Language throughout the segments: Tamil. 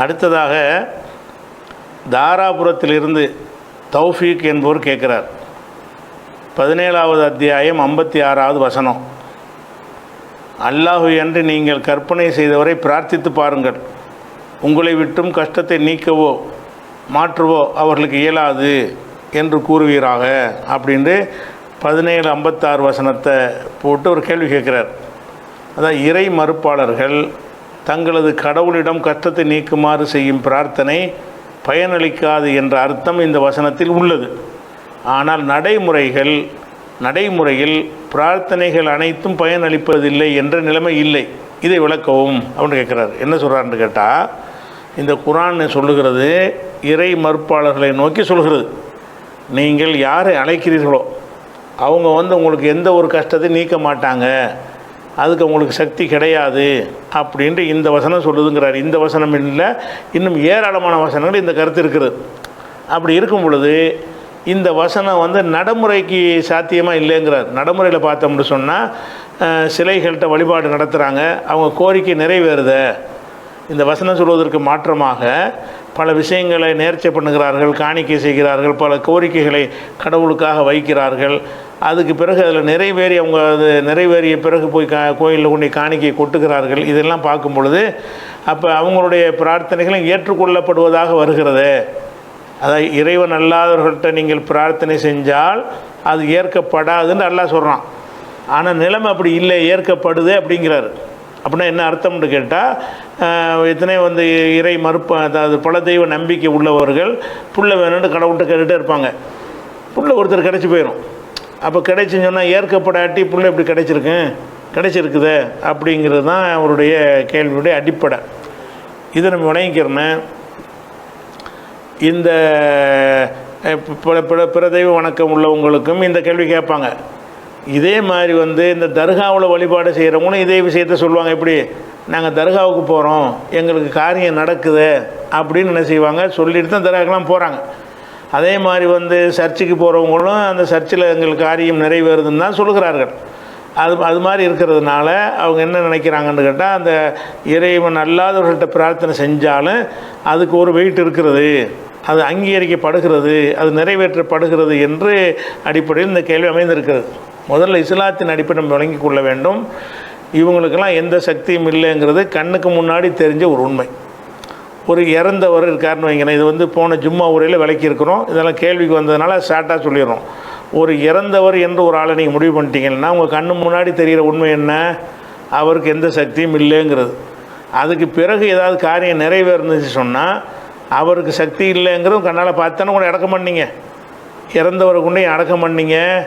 அடுத்ததாக தாராபுரத்திலிருந்து தௌஃபீக் என்பவர் கேட்குறார். பதினேழாவது அத்தியாயம் ஐம்பத்தி ஆறாவது வசனம். அல்லாஹு என்று நீங்கள் கற்பனை செய்தவரை பிரார்த்தித்து பாருங்கள். உங்களை விட்டும் கஷ்டத்தை நீக்கவோ மாற்றுவோ அவர்களுக்கு இயலாது என்று கூறுவீராக. அப்படின்ட்டு பதினேழு ஐம்பத்தாறு வசனத்தை போட்டு ஒரு கேள்வி கேட்குறார். அதான் இறை மறுப்பாளர்கள் தங்களது கடவுளிடம் கஷ்டத்தை நீக்குமாறு செய்யும் பிரார்த்தனை பயனளிக்காது என்ற அர்த்தம் இந்த வசனத்தில் உள்ளது. ஆனால் நடைமுறைகள் நடைமுறையில் பிரார்த்தனைகள் அனைத்தும் பயனளிப்பதில்லை என்ற நிலைமை இல்லை. இதை விளக்கவும் அப்படின்னு கேட்குறாரு. என்ன சொல்கிறான்னு கேட்டால் இந்த குரான் சொல்லுகிறது இறை மறுப்பாளர்களை நோக்கி சொல்கிறது. நீங்கள் யாரை அழைக்கிறீர்களோ அவங்க வந்து உங்களுக்கு எந்த ஒரு கஷ்டத்தை நீக்க மாட்டாங்க. அதுக்கு அவங்களுக்கு சக்தி கிடையாது அப்படின்ட்டு இந்த வசனம் சொல்லுதுங்கிறார். இந்த வசனம் இல்லை. இன்னும் ஏராளமான வசனங்கள் இந்த கருத்து இருக்கிறது. அப்படி இருக்கும் பொழுது இந்த வசனம் வந்து நடைமுறைக்கு சாத்தியமாக இல்லைங்கிறார். நடைமுறையில் பார்த்தோம்னு சொன்னால் சிலைகள்கிட்ட வழிபாடு நடத்துகிறாங்க அவங்க கோரிக்கை நிறைவேறுத. இந்த வசனம் சொல்வதற்கு மாற்றமாக பல விஷயங்களை நேர்ச்சை பண்ணுகிறார்கள் காணிக்கை செய்கிறார்கள் பல கோரிக்கைகளை கடவுளுக்காக வைக்கிறார்கள். அதுக்கு பிறகு அதில் நிறைவேறி அவங்க அது நிறைவேறிய பிறகு போய் கா கோயிலில் கொண்டு காணிக்கை கொட்டுகிறார்கள். இதெல்லாம் பார்க்கும் பொழுது அப்போ அவங்களுடைய பிரார்த்தனைகளும் ஏற்றுக்கொள்ளப்படுவதாக வருகிறது. அதாவது இறைவன் அல்லாதவர்கள்ட்ட நீங்கள் பிரார்த்தனை செஞ்சால் அது ஏற்கப்படாதுன்னு நல்லா சொல்கிறான் ஆனால் நிலைமை அப்படி இல்லை ஏற்கப்படுது அப்படிங்கிறாரு. அப்படின்னா என்ன அர்த்தம்னு கேட்டால் எத்தனை வந்து இறை மறுப்பு அதாவது பல தெய்வ நம்பிக்கை உள்ளவர்கள் புள்ள வேணும்னு கடவுள்கிட்ட கேட்டுகிட்டே இருப்பாங்க. புள்ள ஒருத்தர் கிடச்சி போயிடும் அப்போ கிடைச்சுன்னு சொன்னால் ஏற்கப்படாட்டி புள்ள எப்படி கிடைச்சிருக்கேன் கிடைச்சிருக்குதே அப்படிங்கிறது தான் அவருடைய கேள்வியுடைய அடிப்படை. இதை நம்ம விளங்கிக்கிறோன்னு இந்த பிற பிற பிற தெய்வ வணக்கம் உள்ளவங்களுக்கும் இந்த கேள்வி கேட்பாங்க. இதே மாதிரி வந்து இந்த தர்காவில் வழிபாடு செய்கிறவங்களும் இதே விஷயத்த சொல்லுவாங்க. எப்படி? நாங்கள் தர்காவுக்கு போகிறோம் எங்களுக்கு காரியம் நடக்குது அப்படின்னு என்ன செய்வாங்க? சொல்லிட்டு தான் தர்காக்கெலாம் போகிறாங்க அதே மாதிரி வந்து சர்ச்சுக்கு போகிறவங்களும் அந்த சர்ச்சில் எங்களுக்கு காரியம் நிறைவேறுதுன்னு தான் சொல்லுகிறார்கள். அது அது மாதிரி இருக்கிறதுனால அவங்க என்ன நினைக்கிறாங்கன்னு கேட்டால் அந்த இறைவன் அல்லாதவர்கள்ட்ட பிரார்த்தனை செஞ்சாலும் அதுக்கு ஒரு வெயிட் இருக்கிறது. அது அங்கீகரிக்கப்படுகிறது. அது நிறைவேற்றப்படுகிறது என்று அடிப்படையில் இந்த கேள்வி அமைந்திருக்கிறது. முதல்ல இஸ்லாத்தின் அடிப்படை நம்ம விளங்கிக் கொள்ள வேண்டும். இவங்களுக்கெல்லாம் எந்த சக்தியும் இல்லைங்கிறது கண்ணுக்கு முன்னாடி தெரிஞ்ச ஒரு உண்மை. ஒரு இறந்தவர் இருக்காருன்னு வைங்களேன். இது வந்து போன ஜும்மா உரையில் விளக்கியிருக்கிறோம். இதெல்லாம் கேள்விக்கு வந்ததுனால ஷார்ட்டாக சொல்லிடுறோம். ஒரு இறந்தவர் என்று ஒரு ஆளை நீங்கள் முடிவு பண்ணிட்டீங்கன்னா உங்கள் கண்ணு முன்னாடி தெரிகிற உண்மை என்ன? அவருக்கு எந்த சக்தியும் இல்லைங்கிறது. அதுக்கு பிறகு ஏதாவது காரியம் நிறைவேறுந்துச்சு சொன்னால் அவருக்கு சக்தி இல்லைங்கிறதும் கண்ணால் பார்த்தானே கூட அடக்கம் பண்ணீங்க. இறந்தவரை கொண்டு அடக்கம் பண்ணீங்க.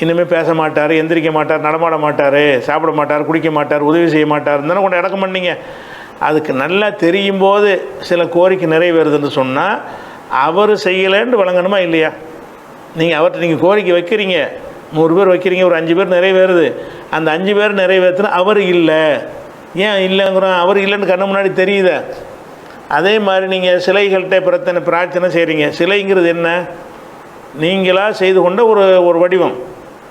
இனிமேல் பேச மாட்டார் எந்திரிக்க மாட்டார் நடமாட மாட்டார் சாப்பிட மாட்டார் குடிக்க மாட்டார் உதவி செய்ய மாட்டார் தானே கொண்டு இடக்கம் பண்ணீங்க. அதுக்கு நல்லா தெரியும் போது சில கோரிக்கை நிறைவேறுதுன்னு சொன்னால் அவர் செய்யலைன்னு வழங்கணுமா இல்லையா? நீங்கள் அவர்கிட்ட நீங்கள் கோரிக்கை வைக்கிறீங்க. நூறு பேர் வைக்கிறீங்க ஒரு அஞ்சு பேர் நிறைவேறுது. அந்த அஞ்சு பேர் நிறைவேற்றினா அவர் இல்லை. ஏன் இல்லைங்கிறோம்? அவர் இல்லைன்னு கண்ணு முன்னாடி தெரியுதே? அதே மாதிரி நீங்கள் சிலைகள்கிட்ட பிரத்தனை பிரார்த்தனை செய்கிறீங்க சிலைங்கிறது என்ன? நீங்களாக செய்து கொண்ட ஒரு ஒரு வடிவம்.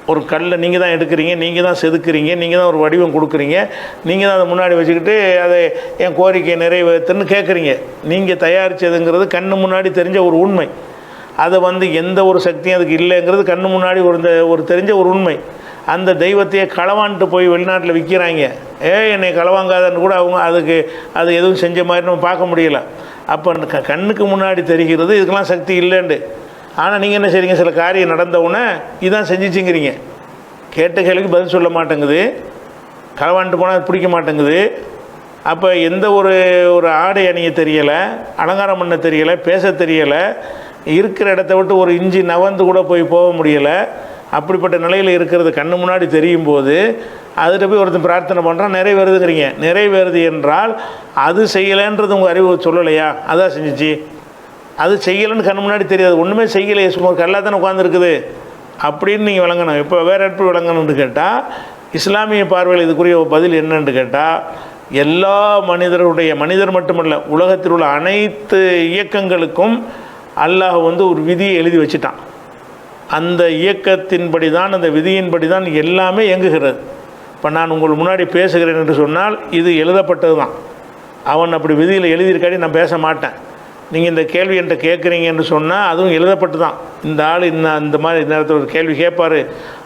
ஒரு கல்லை நீங்கள் தான் எடுக்கிறீங்க நீங்கள் தான் செதுக்குறீங்க நீங்கள் தான் ஒரு வடிவம் கொடுக்குறீங்க. நீங்கள் தான் அதை முன்னாடி வச்சுக்கிட்டு அதை என் கோரிக்கை நிறைவேற்றுன்னு கேட்குறீங்க. நீங்கள் தயாரித்ததுங்கிறது கண்ணு முன்னாடி தெரிஞ்ச ஒரு உண்மை. அதை வந்து எந்த ஒரு சக்தியும் அதுக்கு இல்லைங்கிறது கண்ணு முன்னாடி ஒரு ஒரு தெரிஞ்ச ஒரு உண்மை. அந்த தெய்வத்தையே களவான்ட்டு போய் வெளிநாட்டில் விற்கிறாங்க ஏ என்னை களவாங்காதன்னு கூட அவங்க அதுக்கு அது எதுவும் செஞ்ச மாதிரி நம்ம பார்க்க முடியல. அப்போ க- கண்ணுக்கு முன்னாடி தெரிகிறது இதுக்கெல்லாம் சக்தி இல்லைண்டு ஆனால் நீங்கள் என்ன செய்றீங்க? சில காரியம் நடந்தவுடனே இதான் செஞ்சிச்சுங்கிறீங்க. கேட்ட கேள்விக்கு பதில் சொல்ல மாட்டேங்குது. களவாண்டு போனால் அது பிடிக்க மாட்டேங்குது. அப்போ எந்த ஒரு ஒரு ஆடை அணிய தெரியலை அலங்காரம் பண்ண தெரியலை பேச தெரியலை இருக்கிற இடத்த விட்டு ஒரு இஞ்சி நவந்து கூட போய் போக முடியலை. அப்படிப்பட்ட நிலையில் இருக்கிறது கண்ணு முன்னாடி தெரியும் போது அதில் போய் ஒருத்தன் பிரார்த்தனை பண்ணுறான் நிறைவேறுதுங்கிறீங்க. நிறைவேறுது என்றால் அது செய்யலைன்றது உங்கள் அறிவு சொல்லலையா? அதான் செஞ்சுச்சு. அது செய்யலைன்னு கண் முன்னாடி தெரியாது. ஒன்றுமே செய்யலையே சும்மா கல்லாக தானே உட்காந்துருக்குது அப்படின்னு நீங்கள் விளங்கணும். இப்போ வேறு எப்படி விளங்கணும்னு கேட்டால் இஸ்லாமிய பார்வையில் இதுக்குரிய பதில் என்னன்னு கேட்டால் எல்லா மனிதருடைய மனிதர் மட்டுமல்ல உலகத்தில் உள்ள அனைத்து இயக்கங்களுக்கும் அல்லாஹ் வந்து ஒரு விதியை எழுதி வச்சுட்டான். அந்த இயக்கத்தின்படி தான் அந்த விதியின்படி தான் எல்லாமே இயங்குகிறது. இப்போ நான் உங்கள் முன்னாடி பேசுகிறேன் என்று சொன்னால் இது எழுதப்பட்டது தான் அவன் அப்படி விதியில் எழுதியிருக்காடி நான் பேச மாட்டேன். நீங்கள் இந்த கேள்வி என்கிட்ட கேட்குறீங்கன்னு சொன்னால் அதுவும் எழுதப்பட்டு தான் இந்த ஆள் இந்த மாதிரி நேரத்தில் ஒரு கேள்வி கேட்பார்.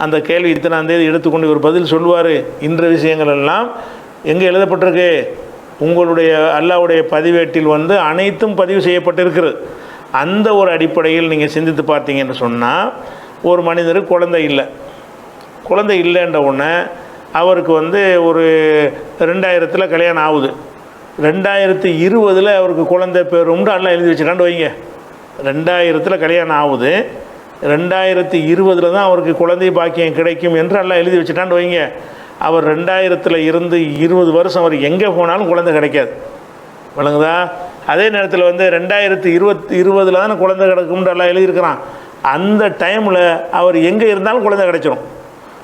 அந்த கேள்வி இத்தனாம் தேதி எடுத்துக்கொண்டு ஒரு பதில் சொல்லுவார். இன்ற விஷயங்கள் எல்லாம் எங்கே எழுதப்பட்டிருக்கு? உங்களுடைய அல்லாவுடைய பதிவேட்டில் வந்து அனைத்தும் பதிவு செய்யப்பட்டிருக்கிறது. அந்த ஒரு அடிப்படையில் நீங்கள் சிந்தித்து பார்த்தீங்கன்னு சொன்னால் ஒரு மனிதருக்கு குழந்தை இல்லை. குழந்தை இல்லைன்ற உடனே அவருக்கு வந்து ஒரு ரெண்டாயிரத்தில் கல்யாணம் ஆகுது. ரெண்டாயிரத்தி இருபதில் அவருக்கு குழந்தை பேரும்னு எல்லாம் எழுதி வச்சுக்காண்டு வைங்க. ரெண்டாயிரத்தில் கல்யாணம் ஆகுது. ரெண்டாயிரத்தி இருபதில் தான் அவருக்கு குழந்தை பாக்கியம் கிடைக்கும் என்று எல்லாம் எழுதி வச்சுட்டான்னு வைங்க. அவர் ரெண்டாயிரத்தில் இருந்து இருபது வருஷம் அவர் எங்கே போனாலும் குழந்தை கிடைக்காது. விளங்குதா? அதே நேரத்தில் வந்து ரெண்டாயிரத்தி இருபத்தி இருபதில் தானே குழந்தை கிடக்கும்னு எல்லாம் எழுதியிருக்கிறான். அந்த டைமில் அவர் எங்கே இருந்தாலும் குழந்தை கிடைச்சிரும்.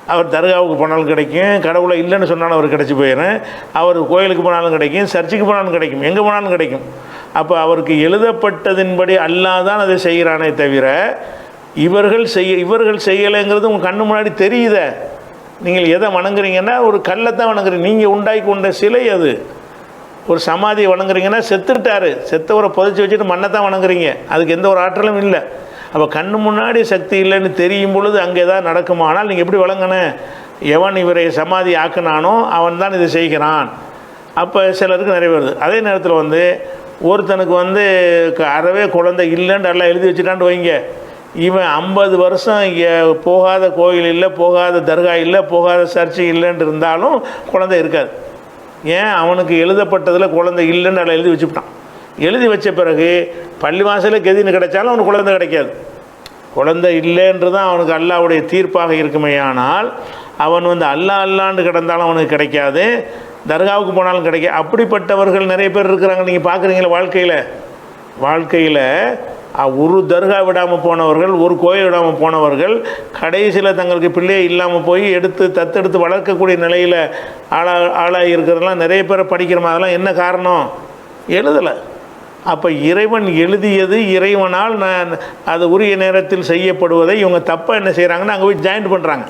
அவர் தர்காவுக்கு போனாலும் கிடைக்கும் கடவுளை இல்லைன்னு சொன்னாலும் அவர் கிடச்சி போயிடும். அவர் கோயிலுக்கு போனாலும் கிடைக்கும் சர்ச்சுக்கு போனாலும் கிடைக்கும் எங்கே போனாலும் கிடைக்கும். அப்போ அவருக்கு எழுதப்பட்டதின்படி அல்லாதான் அதை செய்கிறானே தவிர இவர்கள் செய்ய இவர்கள் செய்யலைங்கிறது உங்கள் கண்ணு முன்னாடி தெரியுதே? நீங்கள் எதை வணங்குறீங்கன்னா ஒரு கல்லை தான் வணங்குறீங்க. நீங்கள் உண்டாக்கி கொண்ட சிலை அது. ஒரு சமாதியை வணங்குறீங்கன்னா செத்துட்டாரு. செத்தவரை புதைச்சி வச்சுட்டு மண்ணை தான் வணங்குறீங்க. அதுக்கு எந்த ஒரு ஆற்றலும் இல்லை. அப்போ கண்ணு முன்னாடி சக்தி இல்லைன்னு தெரியும் பொழுது அங்கே ஏதாவது நடக்குமானால் நீங்கள் எப்படி வழங்கின எவன் இவரை சமாதி ஆக்குனானோ அவன் தான் இதை செய்கிறான். அப்போ சிலருக்கு நிறைய வருது. அதே நேரத்தில் வந்து ஒருத்தனுக்கு வந்து க- அறவே குழந்தை இல்லைன்னு எல்லாம் எழுதி வச்சுட்டான்னு வைங்க. இவன் ஐம்பது வருஷம் இங்கே போகாத கோயில் இல்லை போகாத தர்கா இல்லை போகாத சர்ச்சு இல்லைன்னு இருந்தாலும் குழந்தை இருக்காது. ஏன்? அவனுக்கு எழுதப்பட்டதில் குழந்தை இல்லைன்னு அதில் எழுதி வச்சுட்டான் எழுதி வச்ச பிறகு பள்ளிவாசலில் கெதின்னு கிடைச்சாலும் அவனுக்கு குழந்தை கிடைக்காது. குழந்தை இல்லைன்றது தான் அவனுக்கு அல்லாவுடைய தீர்ப்பாக இருக்குமே ஆனால் அவன் வந்து அல்லா அல்லாண்டு கிடந்தாலும் அவனுக்கு கிடைக்காது தர்காவுக்கு போனாலும் கிடைக்கும் அப்படிப்பட்டவர்கள் நிறைய பேர் இருக்கிறாங்க. நீங்கள் பார்க்குறீங்களா வாழ்க்கையில்? வாழ்க்கையில் ஒரு தர்கா விடாமல் போனவர்கள் ஒரு கோயில் விடாமல் போனவர்கள் கடைசியில் தங்களுக்கு பிள்ளையே இல்லாமல் போய் எடுத்து தத்தெடுத்து வளர்க்கக்கூடிய நிலையில் ஆளா ஆளாகி இருக்கிறதெல்லாம் நிறைய பேரை படிக்கிறோம்? அதெல்லாம் என்ன காரணம்? எழுதலை. அப்போ இறைவன் எழுதியது இறைவனால் நான் அது உரிய நேரத்தில் செய்யப்படுவதை இவங்க தப்பாக என்ன செய்கிறாங்கன்னா அங்கே போய் ஜாயின்ட் பண்ணுறாங்க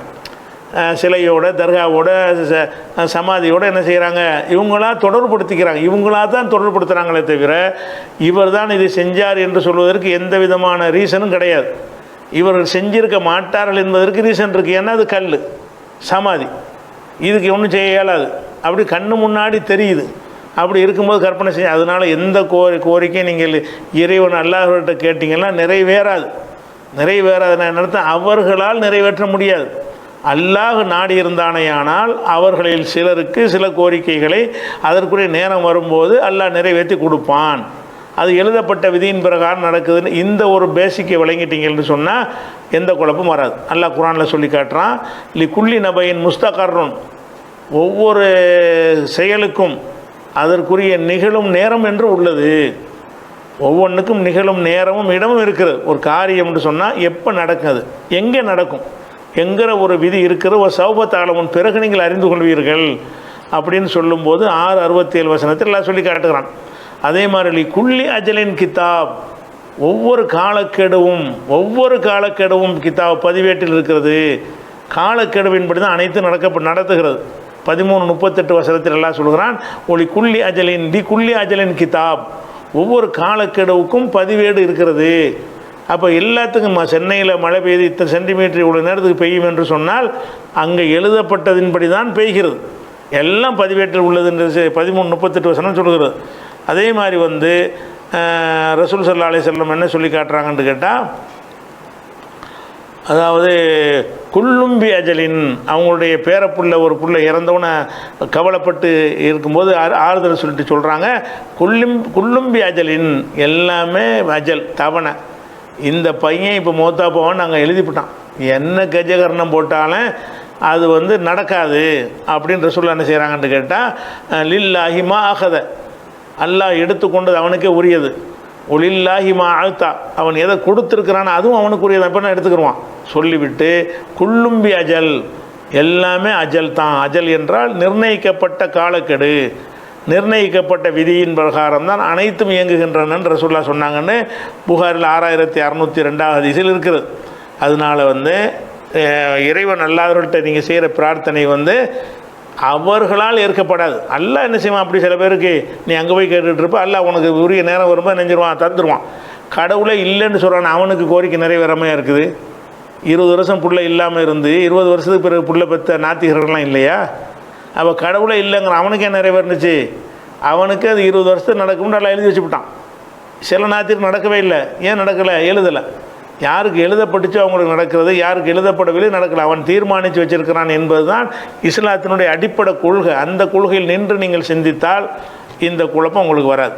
சிலையோட தர்காவோட ச- சமாதியோட என்ன செய்கிறாங்க இவங்களா தொடர்படுத்திக்கிறாங்க இவங்களா தான் தொடர்படுத்துகிறாங்களே தவிர இவர் தான் இதை செஞ்சார் என்று சொல்வதற்கு எந்த விதமான ரீசனும் கிடையாது. இவர்கள் செஞ்சிருக்க மாட்டார்கள் என்பதற்கு ரீசன் இருக்குது ஏன்னா அது கல் சமாதி. இதுக்கு ஒன்றும் செய்ய இயலாது. அப்படி கண்ணு முன்னாடி தெரியுது. அப்படி இருக்கும்போது கற்பனை செய்ய அதனால் எந்த கோரி கோரிக்கையும் நீங்கள் இறைவன் அல்லாஹர்கிட்ட கேட்டிங்கன்னா நிறைவேறாது. நிறைவேறாது நான் அவர்களால் நிறைவேற்ற முடியாது. அல்லாஹ் நாடி இருந்தானேயானால் அவர்களில் சிலருக்கு சில கோரிக்கைகளை அதற்குரிய நேரம் வரும்போது அல்லாஹ் நிறைவேற்றி கொடுப்பான். அது எழுதப்பட்ட விதியின் பிரகாரம் நடக்குதுன்னு இந்த ஒரு பேசிக்கை விளங்கிட்டீங்கன்னு சொன்னால் எந்த குழப்பமும் வராது. அல்லாஹ் குரானில் சொல்லி காட்டுறான் லி குள்ளி நபையின் முஸ்தகர்னும் ஒவ்வொரு செயலுக்கும் அதற்குரிய நிகழும் நேரம் என்று உள்ளது. ஒவ்வொன்றுக்கும் நிகழும் நேரமும் இடமும் இருக்கிறது. ஒரு காரியம்னு சொன்னால் எப்போ நடக்குது எங்கே நடக்கும்? எங்கிற ஒரு விதி இருக்கிற ஒரு சௌபத்தாளமும் பிறகு நீங்கள் அறிந்து கொள்வீர்கள் அப்படின்னு சொல்லும்போது ஆறு அறுபத்தேழு வசனத்தில் எல்லாம் சொல்லி காட்டுகிறான். அதே மாதிரி குள்ளி அஜலின் கித்தாப். ஒவ்வொரு காலக்கெடுவும் ஒவ்வொரு காலக்கெடுவும் கித்தாப் பதிவேட்டில் இருக்கிறது. காலக்கெடுவின்படி தான் அனைத்தும் நடக்க நடத்துகிறது. பதிமூணு முப்பத்தெட்டு வசனத்தில் எல்லாம் சொல்கிறான் ஒளி குள்ளி அஜலின் தி குள்ளி அஜலின் கிதாப். ஒவ்வொரு காலக்கெடுவுக்கும் பதிவேடு இருக்கிறது. அப்போ எல்லாத்துக்கும் ம- சென்னையில் மழை பெய்து இத்தனை சென்டிமீட்டர் இவ்வளோ நேரத்துக்கு பெய்யும் என்று சொன்னால் அங்கே எழுதப்பட்டதின்படி தான் பெய்கிறது. எல்லாம் பதிவேட்டில் உள்ளது என்று பதிமூணு முப்பத்தெட்டு வசனம் சொல்கிறது அதே மாதிரி வந்து ரசூல் சல்லா அலி செல்லம் என்ன சொல்லி காட்டுறாங்கன்னு கேட்டால் அதாவது குள்ளும்பி அஜலின் அவங்களுடைய பேரப்புள்ள ஒரு புள்ள இறந்தவனை கவலைப்பட்டு இருக்கும்போது ஆறு- ஆறுதல் சொல்லிட்டு சொல்கிறாங்க குள்ளும் குள்ளும்பி அஜலின் எல்லாமே அஜல் தவணை. இந்த பையன் இப்போ மூத்தா போவான் நாங்கள் எழுதிவிட்டான் என்ன கஜகர்ணம் போட்டாலும் அது வந்து நடக்காது அப்படின்ற சொல்ல என்ன செய்கிறாங்கன்னு கேட்டால் லில்லாஹிமா ஆகத அல்லாஹ் எடுத்துக்கொண்டது அவனுக்கே உரியது. ஒளில்லாஹி மா அழுத்தா. அவன் எதை கொடுத்துருக்கிறான் அதுவும் அவனுக்கு உரியது அப்போ நான் எடுத்துக்கிடுவான் சொல்லிவிட்டு குள்ளும்பி அஜல். எல்லாமே அஜல் தான். அஜல் என்றால் நிர்ணயிக்கப்பட்ட காலக்கெடு. நிர்ணயிக்கப்பட்ட விதியின் பிரகாரம் தான் அனைத்தும் இயங்குகின்றன ரசூல்லா சொன்னாங்கன்னு புகாரில் ஆறாயிரத்தி அறநூற்றி ரெண்டாவது ஹதீஸில் இருக்கிறது அதனால் வந்து இறைவன் அல்லாதவர்கள்ட்ட நீங்கள் செய்கிற பிரார்த்தனை வந்து அவர்களால் ஏற்கப்படாது. அல்ல என்ன செய்வான்? அப்படி சில பேருக்கு நீ அங்கே போய் கேட்டுட்ருப்ப அல்ல உனக்கு உரிய நேரம் வரும்போது நெஞ்சிருவான் தந்துடுவான் கடவுளே இல்லைன்னு சொல்கிறான் அவனுக்கு கோரிக்கை நிறைவேறாமையாக இருக்குது? இருபது வருஷம் பிள்ளை இல்லாமல் இருந்து இருபது வருஷத்துக்கு பிறகு பிள்ளை பெற்ற நாத்திகர்கள்லாம் இல்லையா? அப்போ கடவுளே இல்லைங்கிற அவனுக்கே நிறைவேறுனுச்சு? அவனுக்கு அது இருபது வருஷத்துக்கு நடக்கும்னு நல்லா எழுதி வச்சுவிட்டான் சில நாத்திற்கு நடக்கவே இல்லை. ஏன் நடக்கலை? எழுதலை. யாருக்கு எழுதப்பட்டுச்சோ அவங்களுக்கு நடக்கிறது யாருக்கு எழுதப்படவில்லை நடக்கல. அவன் தீர்மானித்து வச்சிருக்கிறான் என்பதுதான் இஸ்லாத்தினுடைய அடிப்படை கொள்கை. அந்த கொள்கையில் நின்று நீங்கள் சிந்தித்தால் இந்த குழப்பம் உங்களுக்கு வராது.